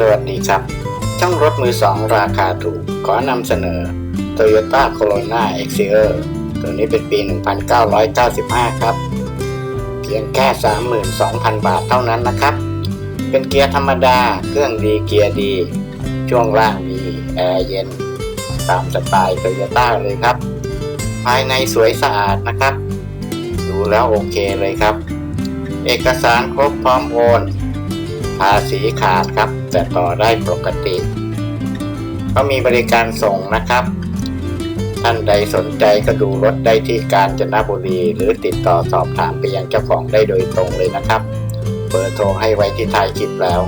สวัสดีครับ ช่องรถมือสองราคาถูก ขอนำเสนอ Toyota Corona Exterior ตัวนี้เป็นปี 1995 ครับ เพียงแค่ 32,000 บาทเท่านั้นนะครับ เป็นเกียร์ธรรมดา เครื่องดีเกียร์ดี ช่วงล่างดี แอร์เย็น ตามสไตล์โตโยต้าเลยครับ ภายในสวยสะอาดนะครับ ดูแล้วโอเคเลยครับ เอกสารครบพร้อมโอน ภาษีขาดครับ แต่ต่อได้ปกติ ก็มีบริการส่งนะครับ ท่านใดสนใจก็ดูรถได้ที่กาญจนบุรี หรือติดต่อสอบถามไปยังเจ้าของได้โดยตรงเลยนะครับ เบอร์โทรให้ไว้ที่ท้ายคลิปแล้ว